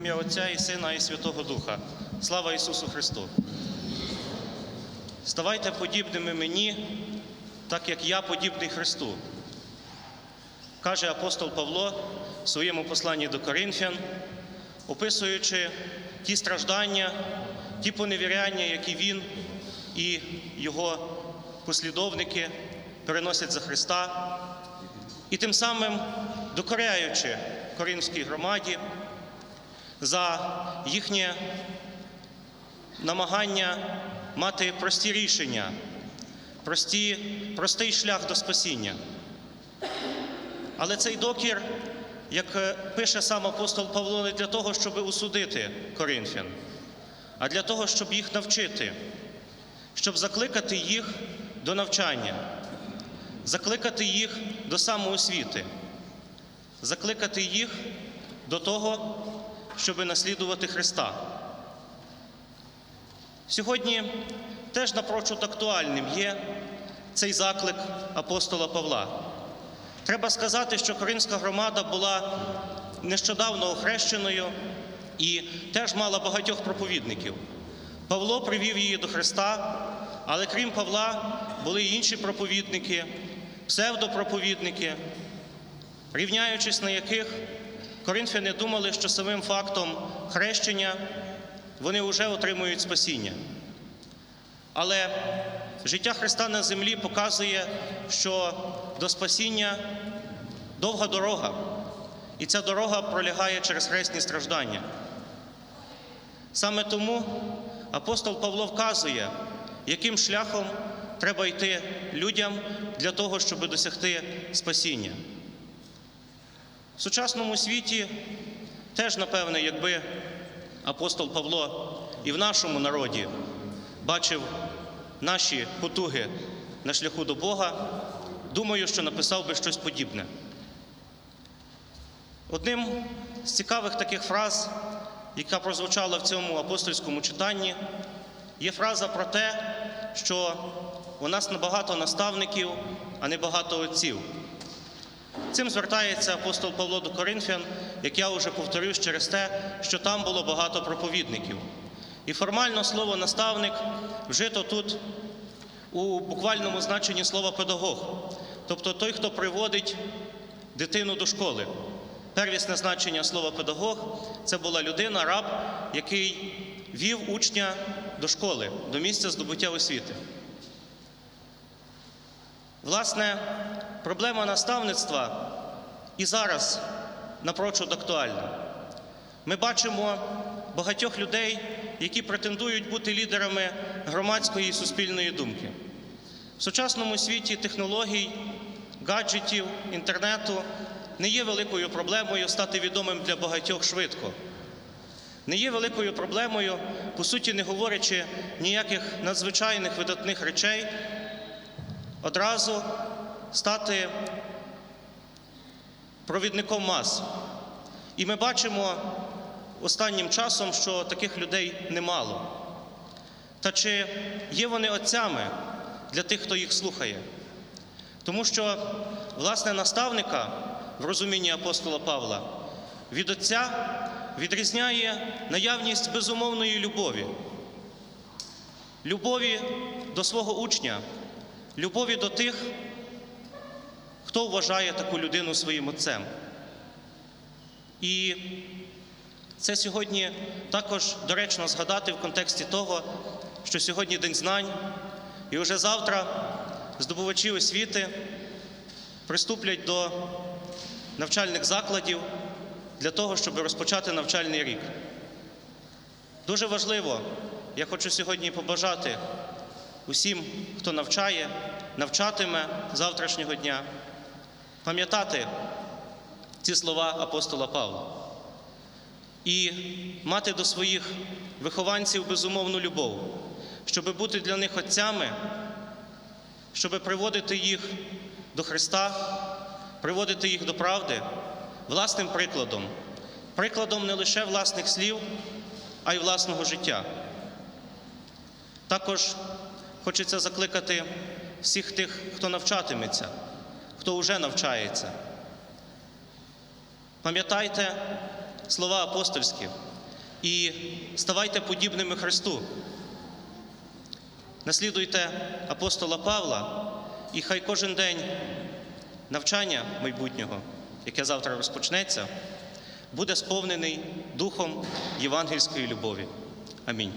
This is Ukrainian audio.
Ім'я Отця і Сина і Святого Духа. Слава Ісусу Христу! Ставайте подібними мені, так як я подібний Христу. Каже апостол Павло в своєму посланні до Коринфян, описуючи ті страждання, ті поневіряння, які він і його послідовники переносять за Христа, і тим самим докоряючи коринфській громаді за їхнє намагання мати прості рішення, прості, простий шлях до спасіння. Але цей докір, як е, пише сам апостол Павло, не для того, щоб осудити коринфян, а для того, щоб їх навчити, щоб закликати їх до навчання, закликати їх до самоосвіти, закликати їх до того, щоб наслідувати Христа. Сьогодні теж напрочуд актуальним є цей заклик апостола Павла. Треба сказати, що Коринська громада була нещодавно охрещеною і теж мала багатьох проповідників. Павло привів її до Христа, але крім Павла, були й інші проповідники, псевдопроповідники, рівняючись на яких коринфяни думали, що самим фактом хрещення вони вже отримують спасіння. Але життя Христа на землі показує, що до спасіння довга дорога, і ця дорога пролягає через хресні страждання. Саме тому апостол Павло вказує, яким шляхом треба йти людям для того, щоб досягти спасіння. В сучасному світі теж, напевне, якби апостол Павло і в нашому народі бачив наші потуги на шляху до Бога, думаю, що написав би щось подібне. Одним з цікавих таких фраз, яка прозвучала в цьому апостольському читанні, є фраза про те, що у нас набагато наставників, а не багато отців. Цим звертається апостол Павло до Коринфян, як я вже повторюсь через те, що там було багато проповідників. І формально слово наставник вжито тут у буквальному значенні слова педагог, тобто той, хто приводить дитину до школи. Первісне значення слова педагог це була людина, раб, який вів учня до школи, до місця здобуття освіти. Власне, проблема наставництва і зараз напрочуд актуальна. Ми бачимо багатьох людей, які претендують бути лідерами громадської і суспільної думки. В сучасному світі технологій, гаджетів, інтернету не є великою проблемою стати відомим для багатьох швидко. Не є великою проблемою, по суті, не говорячи ніяких надзвичайних видатних речей, одразу стати провідником мас. І ми бачимо останнім часом, що таких людей немало. Та чи є вони отцями для тих, хто їх слухає? Тому що, власне, наставника в розумінні апостола Павла від отця відрізняє наявність безумовної любові, любові до свого учня, любові до тих, хто вважає таку людину своїм отцем. І це сьогодні також доречно згадати в контексті того, що сьогодні День знань, і вже завтра здобувачі освіти приступлять до навчальних закладів для того, щоб розпочати навчальний рік. Дуже важливо, я хочу сьогодні побажати усім, хто навчає, навчатиме завтрашнього дня, пам'ятати ці слова апостола Павла. І мати до своїх вихованців безумовну любов, щоб бути для них отцями, щоб приводити їх до Христа, приводити їх до правди власним прикладом, прикладом не лише власних слів, а й власного життя. Також хочеться закликати всіх тих, хто навчатиметься, хто вже навчається. Пам'ятайте слова апостольські. і ставайте подібними Христу. Наслідуйте апостола Павла, і хай кожен день навчання майбутнього, яке завтра розпочнеться, буде сповнений духом євангельської любові. Амінь.